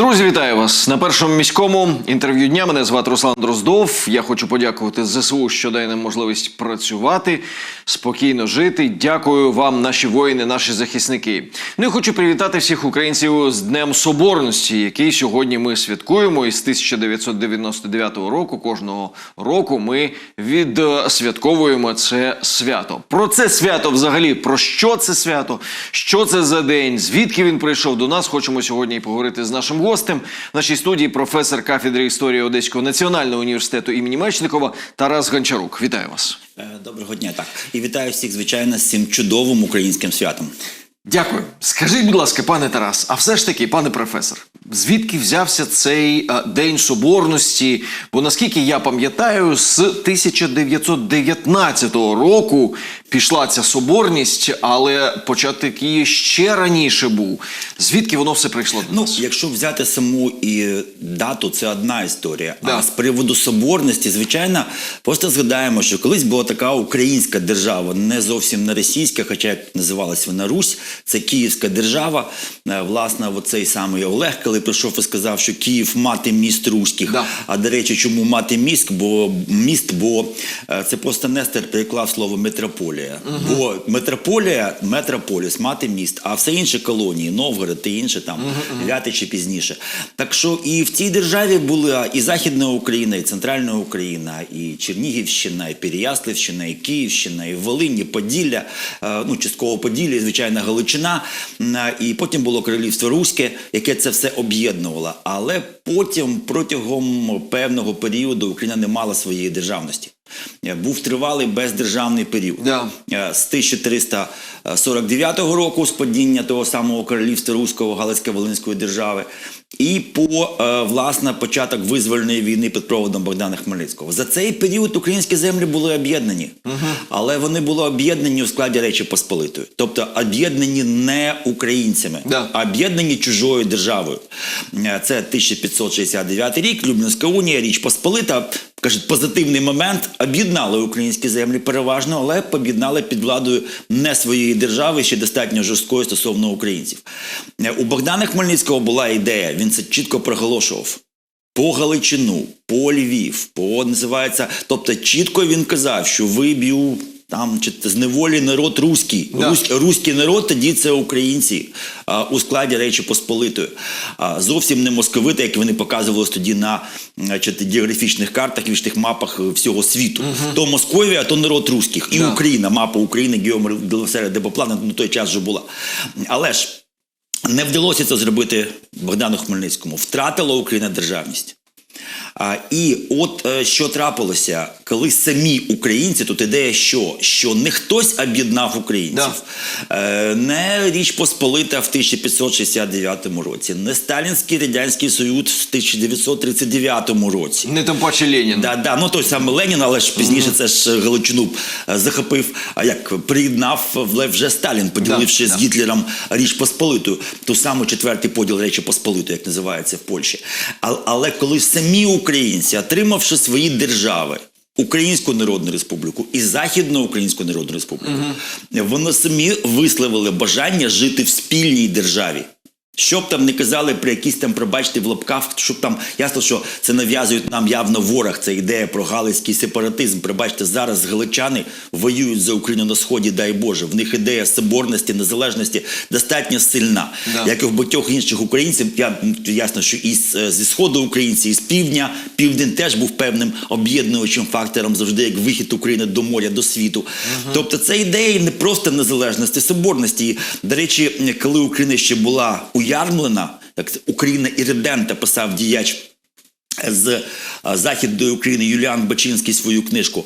Друзі, вітаю вас на першому міському інтерв'ю дня. Мене звати Руслан Дроздов. Я хочу подякувати ЗСУ, що дає нам можливість працювати, спокійно жити. Дякую вам, наші воїни, наші захисники. Ну і хочу привітати всіх українців з Днем Соборності, який сьогодні ми святкуємо. І з 1999 року кожного року ми відсвятковуємо це свято. Про це свято взагалі про що це свято, що це за день, звідки він прийшов до нас. Хочемо сьогодні і поговорити з нашим гостем. В нашій студії професор кафедри історії Одеського національного університету імені Мечникова Тарас Гончарук. Вітаю вас. Е, Доброго дня, так. І вітаю всіх, звичайно, з цим чудовим українським святом. Дякую. Скажіть, будь ласка, пане Тарас, а все ж таки, пане професор, звідки взявся цей а, День Соборності? Бо наскільки я пам'ятаю, з 1919 року пішла ця соборність, але початок її ще раніше був. Звідки воно все прийшло до Ну, якщо взяти саму і дату, це одна історія. Да. А з приводу соборності, звичайно, просто згадаємо, що колись була така українська держава, не зовсім не російська, хоча як називалась вона Русь, це Київська держава. Е, Власне, оцей самий Олег, коли прийшов і сказав, що Київ мати міст руських. Да. А до речі, чому мати міст? Бо міст, бо е, це просто Нестер переклав слово метрополія. Бо метрополія, метрополіс, мати міст, а все інше колонії, Новгород та інше там Вятичі пізніше. Так що і в цій державі була і Західна Україна, і Центральна Україна, і Чернігівщина, і Переяславщина, і Київщина, і Волинь, і Поділля, е, ну частково Поділля, і, звичайно, Галичина. І потім було королівство Руське, яке це все об'єднувало. Але потім, протягом певного періоду, Україна не мала своєї державності. Е, Був тривалий бездержавний період. Да. Е, З 1349 року з падіння того самого королівства Руського Галицько-Волинської держави. І по е, власне початок визвольної війни під проводом Богдана Хмельницького за цей період українські землі були об'єднані, але вони були об'єднані у складі Речі Посполитої, тобто об'єднані не українцями, Да. а об'єднані чужою державою. Це 1569 рік, Люблінська унія, Річ Посполита. Кажуть, позитивний момент об'єднали українські землі переважно, але об'єднали під владою не своєї держави, ще достатньо жорсткої стосовно українців. У Богдана Хмельницького була ідея, він це чітко проголошував. По Галичину, по Львів, по називається. Тобто чітко він казав, що виб'ю там чи з неволі народ руський. Да. Русь, руський народ тоді це українці а, у складі Речі Посполитої. А, зовсім не московити, як вони показувалися тоді на значить, географічних картах і тих мапах всього світу. То Московія, то народ руських. І Да. Україна, мапа України, Геомер Депоплана на той час вже була. Але ж не вдалося це зробити Богдану Хмельницькому. Втратила Україна державність. А, і от е, що трапилося, коли самі українці, тут ідея що? Що не хтось об'єднав українців, е, не Річ Посполита в 1569 році, не Сталінський Радянський Союз в 1939 році. Не тим паче Ленін. Да, да, ну той самий Ленін, але ж пізніше це ж Галичину е, захопив, а як приєднав вже Сталін, поділивши Да, з да. Гітлером Річ Посполитою, ту саму четвертий поділ Речі Посполитої, як називається в Польщі. А, але коли самі українці, отримавши свої держави. Українську Народну Республіку і Західну Українську Народну Республіку, вони самі висловили бажання жити в спільній державі. Що б там не казали про якісь там, пробачте, в лапках, щоб там ясно, що це нав'язують нам явно ворог. Це ідея про галицький сепаратизм. Пробачте, зараз галичани воюють за Україну на сході, дай Боже. В них ідея соборності, незалежності достатньо сильна. Да. Як і в багатьох інших українців, я ясно, що і е, зі сходу українці, і з півдня, південь теж був певним об'єднуючим фактором завжди як вихід України до моря, до світу. Тобто це ідея не просто незалежності, соборності. І, До речі, коли Україна ще була уярмлена, як Україна і редента писав діяч з Західної України Юліан Бачинський свою книжку.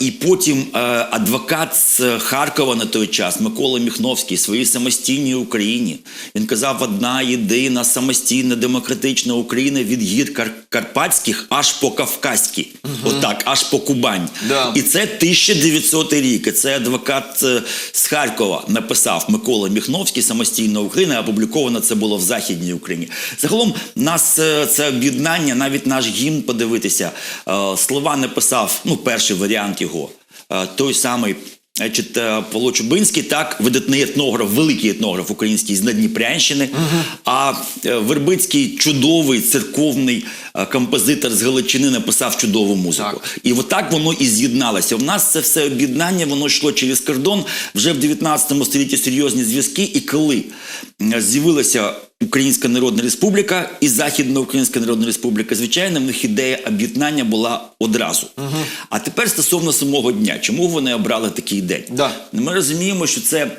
І потім адвокат з Харкова на той час Микола Міхновський своїй самостійній Україні. Він казав: одна єдина самостійна демократична Україна від гір Кар- Карпатських аж по Кавказькі. Отак, аж по Кубань. Да. І це 1900 рік. І це адвокат е, з Харкова написав Микола Міхновський самостійна Україна. Опубліковано це було в Західній Україні. Загалом нас е, це об'єднання, навіть наш гімн подивитися. е, Слова написав, ну, перший варіант його. е, Той самий Значить, е, Павло Чубинський, так, видатний етнограф, великий етнограф український з Надніпрянщини, а Вербицький чудовий церковний композитор з Галичини написав чудову музику. Так. І отак воно і з'єдналося. В нас це все об'єднання, воно йшло через кордон. Вже в 19 столітті серйозні зв'язки. І коли з'явилася Українська Народна Республіка і Західна Українська Народна Республіка, звичайно, в них ідея об'єднання була одразу. А тепер стосовно самого дня, чому вони обрали такий день? Да. Ми розуміємо, що це.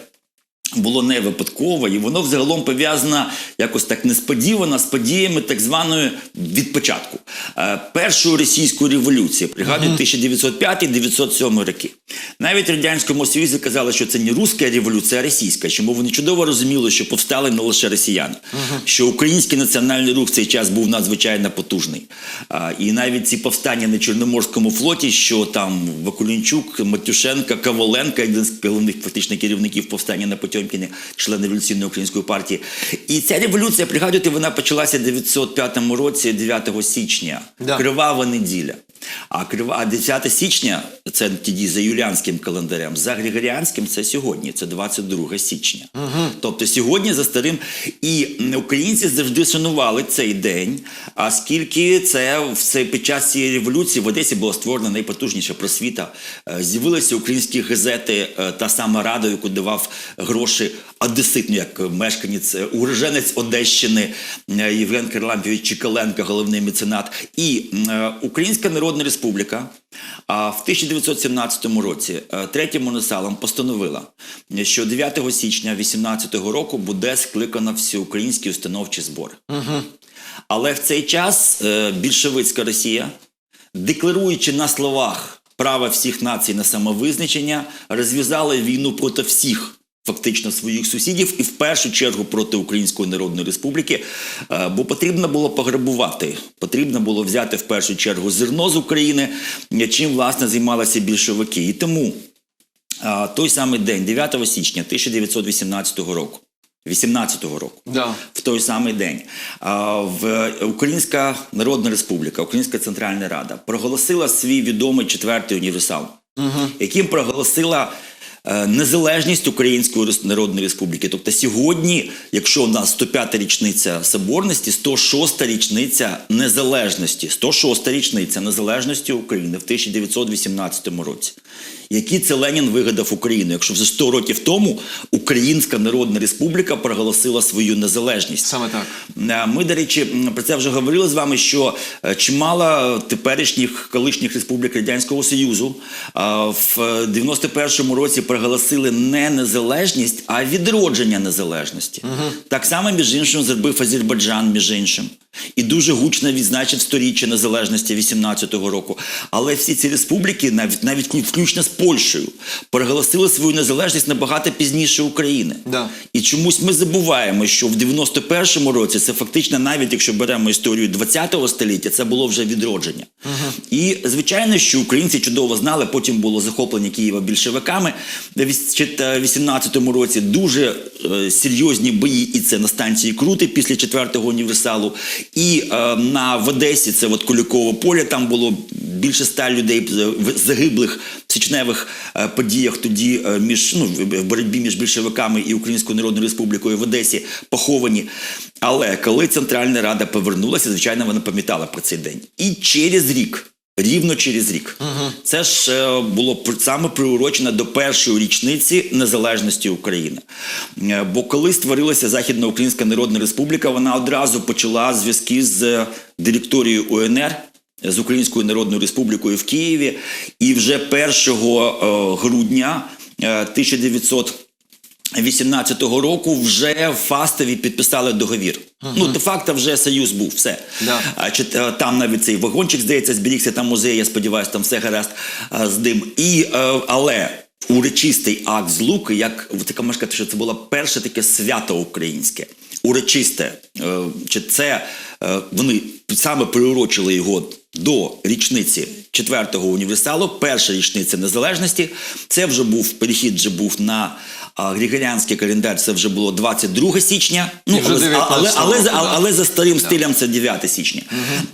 Було не випадково, і воно взагалом пов'язано якось так несподівано з подіями так званої від початку е, першої російської революції, пригадую 1905-1907 роки. Навіть радянському союзі казали, що це не руська революція, а російська. Чому вони чудово розуміли, що повстали не лише росіяни, що український національний рух в цей час був надзвичайно потужний. І навіть ці повстання на Чорноморському флоті, що там Вакулінчук, Матюшенка, Коваленко, один з головних фактично керівників повстання на Потьомкіні, член революційної української партії. І ця революція, пригадуйте, вона почалася в 905 році, 9 січня. Да. Кривава неділя. А а 10 січня це тоді за юліанським календарем, за григоріанським це сьогодні, це 22 січня. Тобто сьогодні за старим і українці завжди шанували цей день, оскільки це в цей під час цієї революції в Одесі була створена найпотужніша просвіта. Е, З'явилися українські газети, е, та сама рада, яку давав гроші одесит, ну, як мешканець, е, уроженець Одещини Євген Кирилампівич Чикаленко, головний меценат. І Українська Народна Республіка а, в 1917 році е, третім моносалом постановила, що 9 січня 18 року буде скликано всеукраїнський установчий збор. Але в цей час е, більшовицька Росія, декларуючи на словах право всіх націй на самовизначення, розв'язала війну проти всіх. Фактично своїх сусідів і в першу чергу проти Української Народної Республіки, е, бо потрібно було пограбувати, потрібно було взяти в першу чергу зерно з України, е, чим власне займалися більшовики. І тому той самий день, 9 січня 1918 року, 18 року, Да. в той самий день в Українська Народна Республіка, Українська Центральна Рада проголосила свій відомий четвертий універсал, яким проголосила. Е, Незалежність Української Народної Республіки. Тобто сьогодні, якщо у нас 105-та річниця соборності, 106-та річниця незалежності, 106-та річниця незалежності України в 1918 році. Який це Ленін вигадав Україну, якщо вже 100 років тому Українська Народна Республіка проголосила свою незалежність. Саме так. Е, Ми, до речі, про це вже говорили з вами, що е, чимало теперішніх колишніх республік Радянського Союзу е, в 91-му році проголосили не незалежність, а відродження незалежності. Так само, між іншим, зробив Азербайджан, між іншим. І дуже гучно відзначив сторіччя незалежності 18-го року. Але всі ці республіки, навіть навіть включно з Польщею, проголосили свою незалежність набагато пізніше України. Да. І чомусь ми забуваємо, що в 91-му році це фактично, навіть якщо беремо історію 20-го століття, це було вже відродження. І звичайно, що українці чудово знали, потім було захоплення Києва більшовиками в 18-му році дуже е, серйозні бої, і це на станції Крути після четвертого універсалу. І е, на в Одесі це от Куликове поле, там було більше ста людей в- загиблих в січневих е, подіях тоді е, між ну, в боротьбі між більшовиками і Українською Народною Республікою в Одесі поховані. Але коли Центральна Рада повернулася, звичайно, вона пам'ятала про цей день. І через рік. Рівно через рік. Це ж е, було саме приурочено до першої річниці незалежності України. Бо коли створилася Західна Українська Народна Республіка, вона одразу почала зв'язки з директорією УНР з Українською Народною Республікою в Києві. І вже 1 е, грудня е, 1900 18-го року вже в Фастові підписали договір. Ну, де-факто вже союз був, все. Да. А, чи, е, там навіть цей вагончик, здається, зберігся, там музей, я сподіваюся, там все гаразд е, з ним. І, е, але урочистий акт злуки, як така можна сказати, що це було перше таке свято українське. Урочисте. Е, Чи це е, вони саме приурочили його до річниці четвертого універсалу, перша річниця незалежності. Це вже був перехід, вже був на григоріанський календар. Це вже було 22 січня. Ну але, але, але, але, але за старим стилем це 9 січня.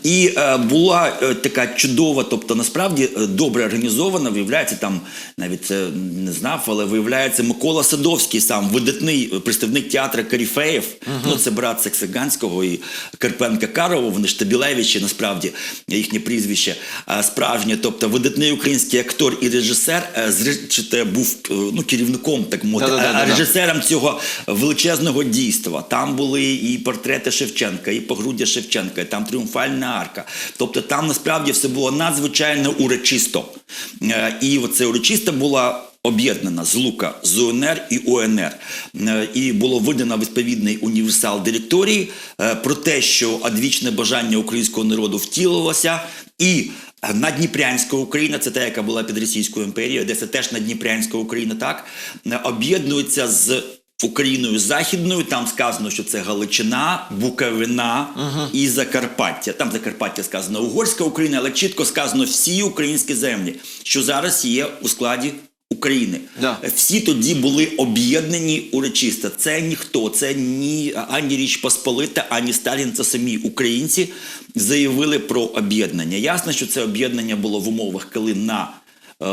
І е, була е, така чудова, тобто насправді е, добре організована. Виявляється, там навіть е, не знав, але виявляється Микола Садовський, сам видатний представник театру Каріфеєв. Ну це брат Саксаганського і Карпенка Карова. Вони ж Табілевичі, насправді їхнє прізвище справжнє. Тобто видатний український актор і режисер е, зре- чи те був ну керівником, так мовити, Да-да-да-да-да. режисером цього величезного дійства. Там були і портрети Шевченка, і погруддя Шевченка, і там тріумфальна арка. Тобто там насправді все було надзвичайно урочисто. Е, І оце урочисто була. Об'єднана з Лука з УНР і УНР. Е, І було видано відповідний універсал директорії е, про те, що одвічне бажання українського народу втілилося, і Надніпрянська Україна, це та, яка була під Російською імперією, де це теж Надніпрянська Україна, так е, об'єднується з Україною Західною. Там сказано, що це Галичина, Буковина і Закарпаття. Там Закарпаття сказано Угорська Україна, але чітко сказано всі українські землі, що зараз є у складі. України Да. всі тоді були об'єднані урочисто. Це ніхто, це ні ані Річ Посполита, ані Сталін. Це самі українці заявили про об'єднання. Ясно, що це об'єднання було в умовах, коли на е,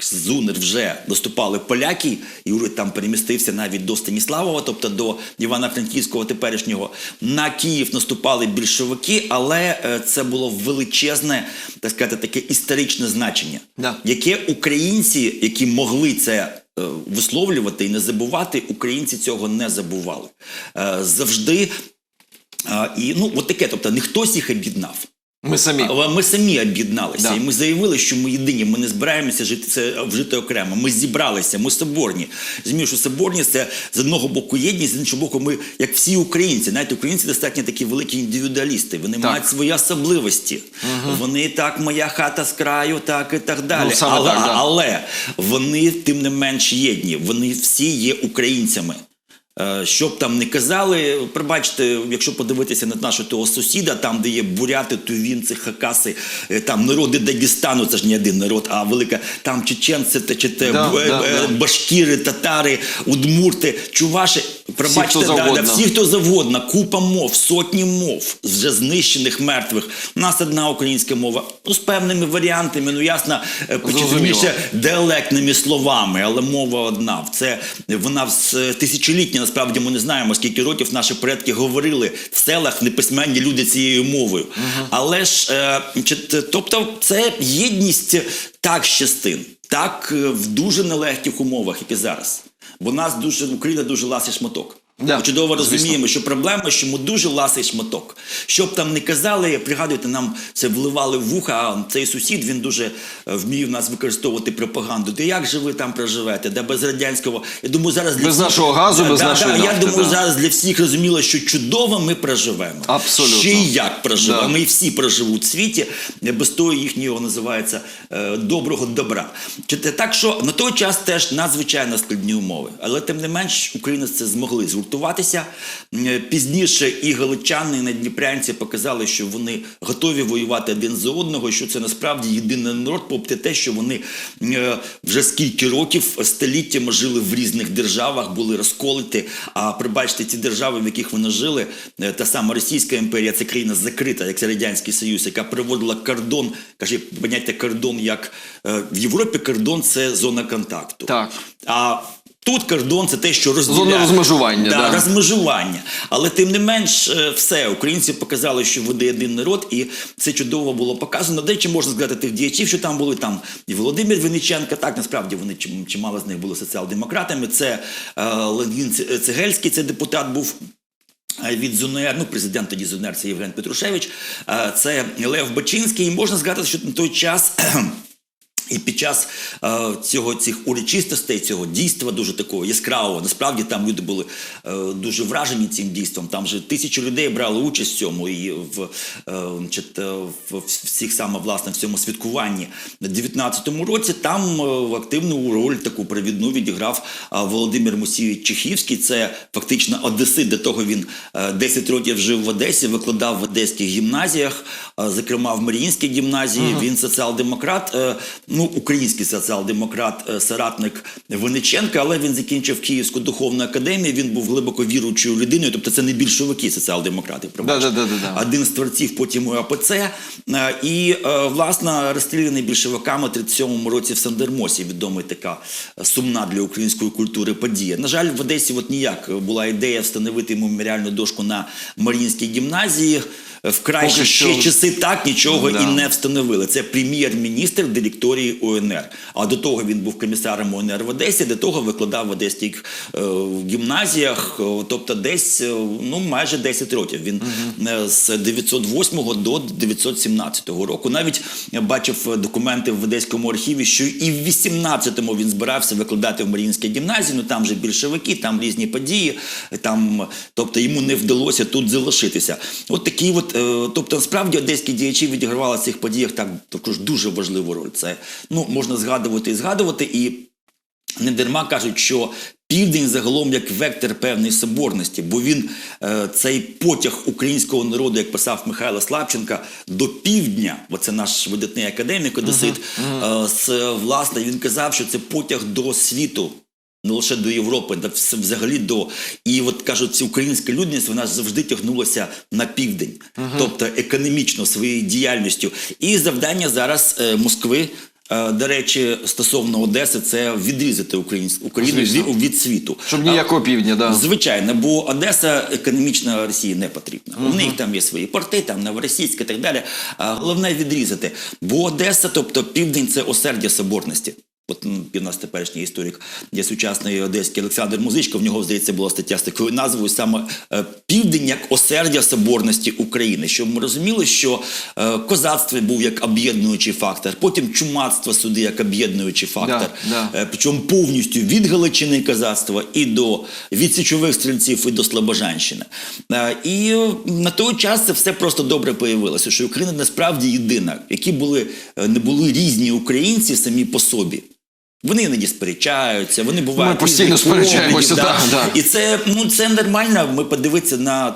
Зунер вже наступали поляки. Юрій там перемістився навіть до Станіславова, тобто до Івана-Франківського теперішнього. На Київ наступали більшовики, але е, це було величезне, так сказати, таке історичне значення, Да. яке українці, які могли це. е, Висловлювати і не забувати, українці цього не забували. Завжди і ну от таке, тобто не хтось їх об'єднав. Ми самі. Але ми самі об'єдналися, Да. і ми заявили, що ми єдині. Ми не збираємося жити це жити окремо. Ми зібралися, ми соборні. Розумію, що соборність це з одного боку єдність, з іншого боку, ми як всі українці. Навіть українці достатньо такі великі індивідуалісти. Вони Так. мають свої особливості. Вони так, моя хата з краю, так і так далі. Ну, але, так, да. але вони тим не менш єдні. Вони всі є українцями. Е, Що б там не казали, прибачте, якщо подивитися на нашого того сусіда, там, де є буряти, тувінці, хакаси, е, там народи Дагестану, це ж не один народ, а велика, там чеченці, та чи те, Да, б- е, да, да. башкіри, татари, удмурти, чуваші. Пробачте, хто да, да, всі, хто завгодно, купа мов, сотні мов, вже знищених, мертвих. У нас одна українська мова, ну з певними варіантами, ну ясно, е, діалектними словами, але мова одна. Це вона з тисячолітня. Насправді ми не знаємо, скільки років наші предки говорили в селах неписьменні люди цією мовою. Але ж е, чи- тобто, це єдність так частин, так е, в дуже нелегких умовах, як і зараз. Бо нас дуже Україна дуже ласий шматок. Да, Ми чудово звісно. розуміємо, що проблема, що ми дуже ласий шматок. Що б там не казали, пригадуйте, нам це вливали в вуха, а цей сусід він дуже е, вмів нас використовувати пропаганду. Де як же ви там проживете? Де без радянського? Я думаю, зараз для Без всіх- нашого газу, без Да, нашої да, Я думаю, да. зараз для всіх розуміло, що чудово ми проживемо. Абсолютно. Ще й як проживемо. Да. Ми всі проживуть в світі е, без того їхнього називається е, доброго добра. Так що на той час теж надзвичайно складні умови. Але тим не менш українці це змогли згуртуватися. Е, Пізніше і галичани, і надніпрянці показали, що вони готові воювати один за одного, що це насправді єдиний народ, попри те, що вони е, вже скільки років століттями жили в різних державах, були розколоті. А прибачте, ті держави, в яких вони жили, е, та сама Російська імперія, це країна закрита, як це Радянський Союз, яка приводила кордон, каже, поняття кордон, як в Європі кордон це зона контакту. Так. А Тут кордон це те, що розділяє. Зона розмежування, Да, да. розмежування. Але тим не менш, е, все, українці показали, що вони один народ, і це чудово було показано. До речі, можна згадати тих діячів, що там були там і Володимир Винниченко, так насправді вони чим- чимало з них були соціал-демократами. Це е, Леонід Цегельський, це депутат був. е, Від ЗУНР, ну президент тоді ЗУНР, це Євген Петрушевич, е, це Лев Бачинський. І можна згадати, що на той час І під час е, цього цих урочистостей, цього дійства дуже такого яскравого, насправді там люди були е, дуже вражені цим дійством. Там же тисячі людей брали участь в цьому і в, е, значить, е, в всіх саме власне в цьому святкуванні. На 19-му році там е, активну роль таку провідну відіграв е, Володимир Мусійович Чехівський. Це фактично одесит. До того він е, 10 років жив в Одесі, викладав в одеських гімназіях, е, зокрема в Маріїнській гімназії. Він соціал-демократ, е, ну український соціал-демократ, е, соратник Винниченка, але він закінчив Київську духовну академію. Він був глибоко віруючою людиною, тобто це не більшовики, соціал-демократи. Да-да-да-да-да. Один з творців потім УАПЦ. Е, І, е, власне, розстріляний більшовиками у 37-му році в Сандермосі, відомий така сумна для української культури подія. На жаль, в Одесі от ніяк була ідея встановити меморіальну дошку на Маріїнській гімназії. В кращі Поки ще що- часи так нічого Да. і не встановили. Це прем'єр-міністр директорії УНР. А до того він був комісаром УНР в Одесі, до того викладав в одеських е, гімназіях, е, тобто десь е, ну майже 10 років. Він е, з 908 до 917 року. Навіть бачив документи в одеському архіві, що і в 18-му він збирався викладати в Маріїнській гімназії. Ну там же більшовики, там різні події. Там, тобто йому не вдалося тут залишитися. От такі, от, тобто, насправді одеські діячі відігравали в цих подіях так також дуже важливу роль. Це ну можна згадувати і згадувати і. Не дарма кажуть, що південь загалом як вектор певної соборності, бо він е, цей потяг українського народу, як писав Михайло Славченка, до півдня, бо це наш видатний академік Одесит, е, з, власне він казав, що це потяг до світу. Не лише до Європи, да взагалі до і от кажуть, ця українська людність вона завжди тягнулася на південь, тобто економічно своєю діяльністю. І завдання зараз е, Москви. е, До речі, стосовно Одеси, це відрізати Україн- Україну від, від світу. Щоб ніякого півдня, да. Звичайно, бо Одеса економічно Росії не потрібна. У них там є свої порти, там Новоросійськ і так далі. А головне відрізати. Бо Одеса, тобто південь, це осердя соборності. От м, нас теперішній історик є сучасний одеський Олександр Музичко. В нього здається була стаття з такою назвою саме е, Південь як осердя соборності України. Щоб ми розуміли, що е, козацтво був як об'єднуючий фактор, потім чумацтво сюди як об'єднуючий фактор. да. Е, Причому повністю від Галичини козацтва і до від січових стрільців і до Слобожанщини. І на той час це все просто добре появилося, що Україна насправді єдина, які були не були різні українці самі по собі. Вони іноді сперечаються, вони бувають постійно різних поглядів, сперечаємося, да, да. І це ну це нормально. Ми подивитися на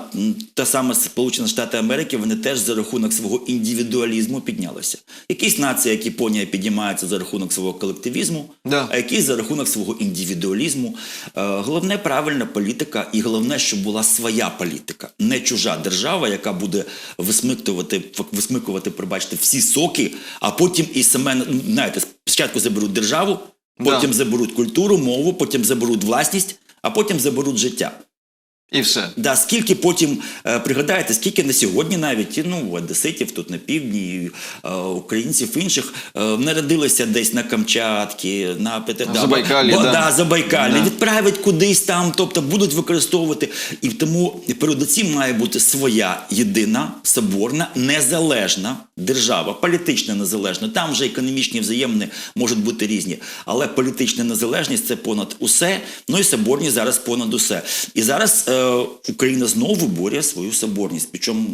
те саме Сполучені Штати Америки. Вони теж за рахунок свого індивідуалізму піднялися. Якісь нації, як Японія, підіймаються за рахунок свого колективізму, Да. а якісь за рахунок свого індивідуалізму. Е, головне правильна політика, і головне, щоб була своя політика, не чужа держава, яка буде висмиктувати, фак- висмикувати, пробачте, всі соки, а потім і саме ну, знаєте, спочатку заберуть державу, Да. потім заберуть культуру, мову, потім заберуть власність, а потім заберуть життя. І все. Да, скільки потім е, пригадаєте, скільки на сьогодні навіть ну, одеситів тут на півдні, е, українців інших е, народилися десь на Камчатці, на Пете- На Забайкалі, да. да, Забайкалі, Да. відправить кудись там, тобто будуть використовувати. І тому передусім має бути своя єдина соборна незалежна держава, політична незалежна. Там вже економічні взаємини можуть бути різні, але політична незалежність це понад усе. Ну і соборність зараз понад усе. І зараз е, Україна знову борє свою соборність, причому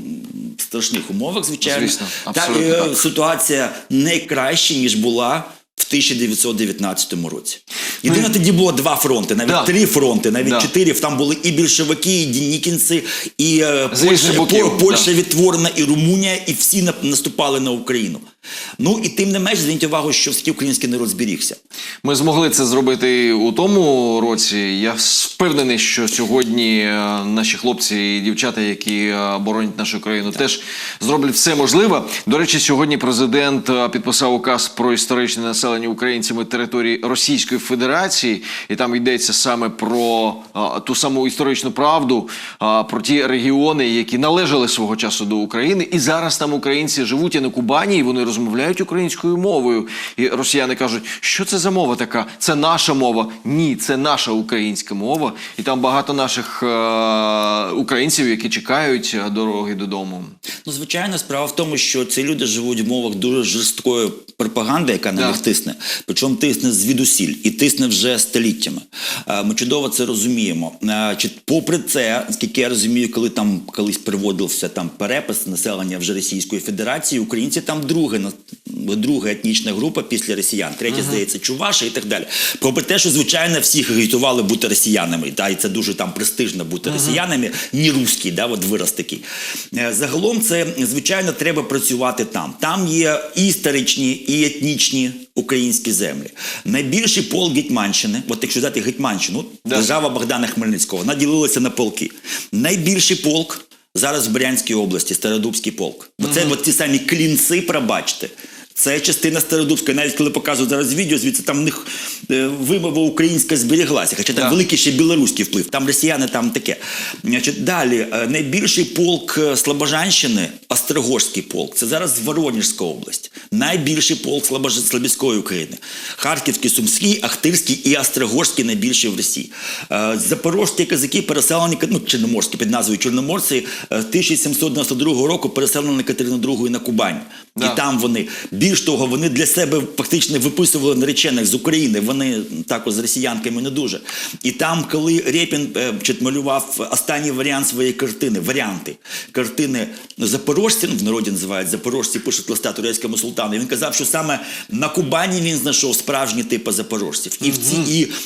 в страшних умовах, звичайно. Звісно, Та, е, так. ситуація не краще ніж була. В 1919 році. Єдине, тоді було два фронти, навіть Да. три фронти, навіть Да. чотири. Там були і більшовики, і дінікінці, і е, Польща, Польща да. відтворена, і Румунія, і всі наступали на Україну. Ну і тим не менш, зверніть увагу, що все-таки український народ зберігся. Ми змогли це зробити у тому році. Я впевнений, що сьогодні е, наші хлопці і дівчата, які е, боронять нашу країну, теж зроблять все можливе. До речі, сьогодні президент е, підписав указ про історичне населення українцями території Російської Федерації, і там йдеться саме про ту саму історичну правду, про ті регіони, які належали свого часу до України, і зараз там українці живуть і на Кубані, і вони розуміють. Розмовляють українською мовою. І росіяни кажуть, що це за мова така? Це наша мова. Ні, це наша українська мова. І там багато наших е- українців, які чекають е, дороги додому. Ну, звичайно, справа в тому, що ці люди живуть в умовах дуже жорсткої пропаганди, яка на Да. них тисне. Причому тисне звідусіль і тисне вже століттями. Е, Ми чудово це розуміємо. Е, Чи попри це, скільки я розумію, коли там колись приводився там перепис населення вже Російської Федерації, українці там друге друга етнічна група після росіян, третя, здається, чуваші і так далі. Попри те, що звичайно всіх агітували бути росіянами, та і це дуже там престижно бути росіянами, не русський, да, от вираз такий. Е, Загалом це звичайно треба працювати там. Там є і історичні, і етнічні українські землі. Найбільший пол Гетьманщини, от якщо взяти Гетьманщину, Да. держава Богдана Хмельницького, вона ділилася на полки. Найбільший полк. Зараз в Брянській області Стародубський полк. Бо це от ті самі клінці, пробачте. Це частина Стародубської. Навіть коли показують зараз відео, звідси там в них е, вимова українська зберіглася. Хоча там Да. великий ще білоруський вплив. Там росіяни, там таке. Значить, далі е, найбільший полк е, Слобожанщини Острогожський полк. Це зараз Воронежська область. Найбільший полк Слобож- Слобідської України. Харківський, Сумський, Ахтирський і Острогожський найбільший в Росії. Запорожські казаки переселені, ну, Чорноморські під назвою Чорноморці, е, 1792 року переселені Катерину II на Кубань. Да. І там вони більш того, вони для себе фактично виписували наречених з України. Вони також з росіянками не дуже. І там, коли Рєпін е, малював останній варіант своєї картини, варіанти картини запорожці, ну в народі називають запорожці, пишуть листа турецькому султану. і Він казав, що саме на Кубані він знайшов справжні типи запорожців. І в ці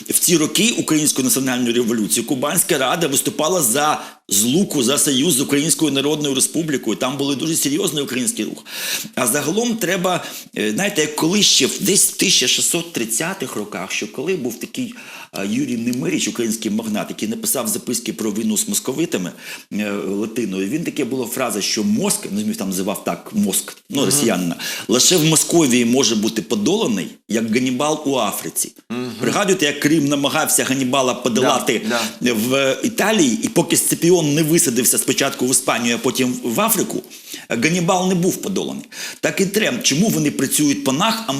і в ці роки Української національної революції Кубанська рада виступала за злуку за союз з Українською Народною Республікою. Там були дуже серйозний український рух. А загалом треба, е, знаєте, як коли ще десь в 1630-х роках, що коли був такий Юрій Немиріч, український магнат, який написав записки про війну з московитами е, латиною, він таке була фраза, що мозк, ну він там називав так мозк, ну росіянина, лише в Московії може бути подоланий, як Ганібал у Африці. Пригадуєте, як Крим намагався Ганібала подолати в Італії, і поки Сципіон не висадився спочатку в Іспанію, а потім в Африку, Ганібал не був подоланий. Так і треба. Чому вони працюють по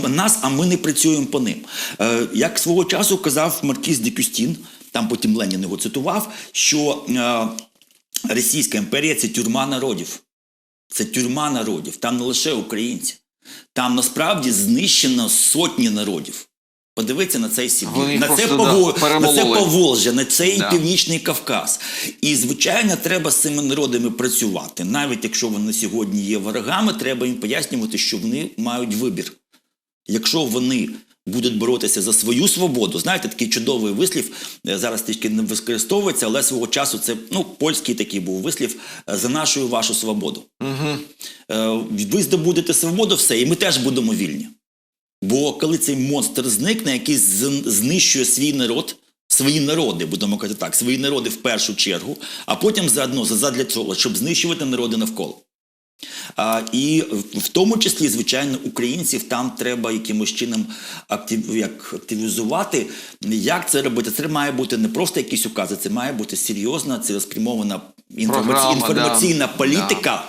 нас, а ми не працюємо по ним? Е, як свого часу казав Маркіз де Кюстін, там потім Ленін його цитував, що е, Російська імперія це тюрма народів. Це тюрма народів, там не лише українці. Там насправді знищено сотні народів. Подивіться на цей Сибір, на це, Пово... да, на це. Поволжя, на цей Да. Північний Кавказ. І, звичайно, треба з цими народами працювати. Навіть якщо вони сьогодні є ворогами, треба їм пояснювати, що вони мають вибір. Якщо вони будуть боротися за свою свободу, знаєте, такий чудовий вислів е, зараз трішки не використовується, але свого часу це ну польський такий був вислів е, за нашу і вашу свободу. Угу. Ви здобудете свободу, все, і ми теж будемо вільні. Бо коли цей монстр зникне, який знищує свій народ, свої народи, будемо казати так, свої народи в першу чергу, а потім заодно задля цього, щоб знищувати народи навколо. А, і в- тому числі, звичайно, українців там треба якимось чином актив, як, активізувати. Як це робити? Це має бути не просто якісь укази, це має бути серйозна, цілеспрямована інформаці... Програма, інформаційна да. політика.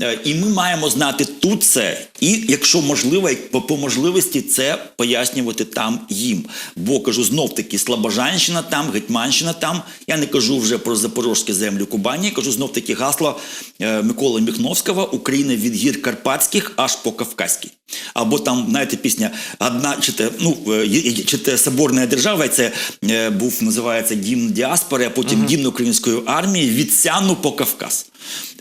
Е, І ми маємо знати тут це, і якщо можливо, по, можливості це пояснювати там їм. Бо кажу знов таки Слобожанщина там, Гетьманщина там. Я не кажу вже про запорожські землі Кубані, я кажу знов таки гасло е, Миколи Міхновського Україна від гір Карпатських аж по Кавказький. Або там, знаєте, пісня одна чи те, ну е, чи те соборна держава, це е, був називається гімн діаспори, а потім гімн української армії від Сяну по Кавказ.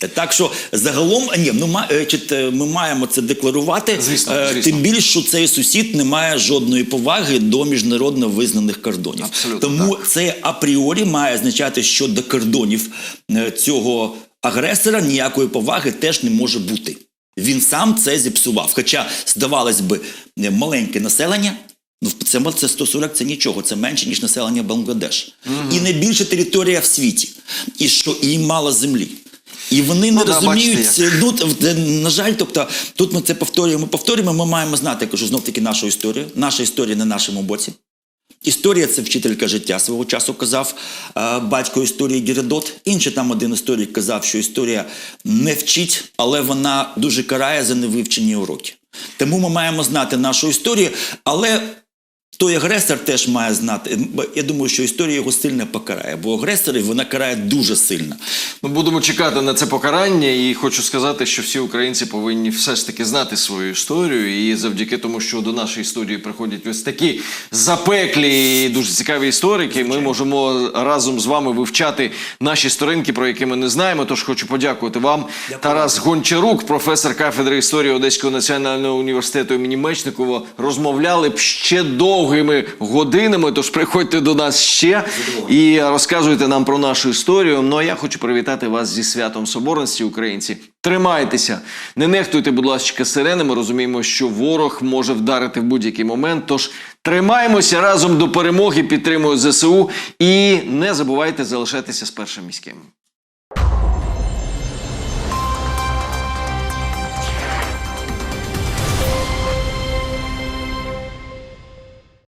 Е, Так що загалом ні, ну ма- е, чи те, ми маємо це декларувати. Звісно, Е, звісно. Тим більше, що цей сусід не має жодної поваги до міжнародно визнаних кордонів. Абсолютно Тому це апріорі має означати, що до кордонів е, цього агресора ніякої поваги теж не може бути. Він сам це зіпсував. Хоча, здавалось би, маленьке населення. Ну, це, це 140 це нічого, це менше, ніж населення Бангладеш. І найбільша територія в світі. І що і мало землі. І вони не Ну, розуміють, бачите, ну, на жаль, тобто тут ми це повторюємо, повторюємо, ми маємо знати, я кажу, знов таки нашу історію. Наша історія на нашому боці. Історія це вчителька життя свого часу казав е, батько історії Геродот. Інший там один історик казав, що історія не вчить, але вона дуже карає за невивчені уроки. Тому ми маємо знати нашу історію, але той агресор теж має знати. Бо Я думаю, що історія його сильно покарає, бо агресорів вона карає дуже сильно. Ми будемо чекати на це покарання, і хочу сказати, що всі українці повинні все ж таки знати свою історію. І завдяки тому, що до нашої історії приходять ось такі запеклі і дуже цікаві історики, ми можемо разом з вами вивчати наші сторінки, про які ми не знаємо. Тож хочу подякувати вам, Тарас Гончарук, професор кафедри історії Одеського національного університету імені Мечникова. Розмовляли б ще довгими годинами. Тож приходьте до нас ще і розказуйте нам про нашу історію. Ну а я хочу привітати вас зі святом Соборності, українці. Тримайтеся, не нехтуйте, будь ласка, сирени. Ми розуміємо, що ворог може вдарити в будь-який момент. Тож тримаємося разом до перемоги, підтримуємо ЗСУ і не забувайте залишатися з першим міським.